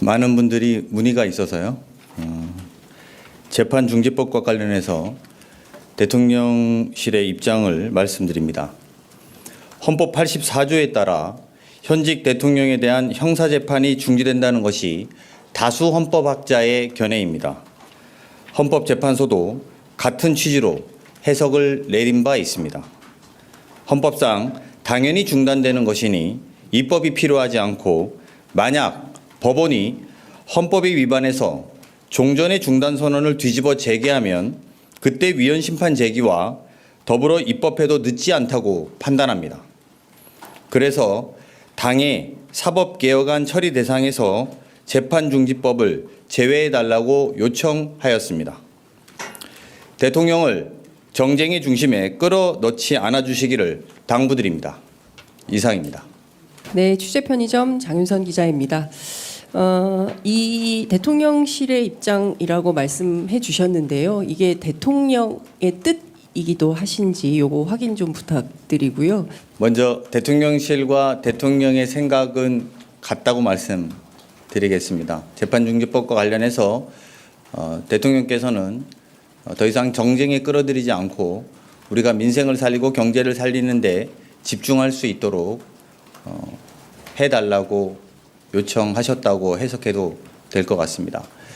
많은 분들이 문의가 있어서요. 어, 재판 중지법과 관련해서 대통령실의 입장을 말씀드립니다. 헌법 84조에 따라 현직 대통령에 대한 형사 재판이 중지된다는 것이 다수 헌법학자의 견해입니다. 헌법재판소도 같은 취지로 해석을 내린 바 있습니다. 헌법상 당연히 중단되는 것이니 입법이 필요하지 않고 만약 법원이 헌법에 위반해서 종전의 중단 선언을 뒤집어 재개하면 그때 위헌 심판 제기와 더불어 입법해도 늦지 않다고 판단합니다. 그래서 당의 사법 개혁안 처리 대상에서 재판 중지법을 제외해 달라고 요청하였습니다. 대통령을 정쟁의 중심에 끌어넣지 않아 주시기를 당부드립니다. 이상입니다. 네, 취재 편의점 장윤선 기자입니다. 어, 이 대통령실의 입장이라고 말씀해 주셨는데요. 이게 대통령의 뜻이기도 하신지 요거 확인 좀 부탁드리고요. 먼저 대통령실과 대통령의 생각은 같다고 말씀드리겠습니다. 재판중지법과 관련해서 어, 대통령께서는 어, 더 이상 정쟁에 끌어들이지 않고 우리가 민생을 살리고 경제를 살리는데 집중할 수 있도록 어, 해달라고 요청하셨다고 해석해도 될 것 같습니다.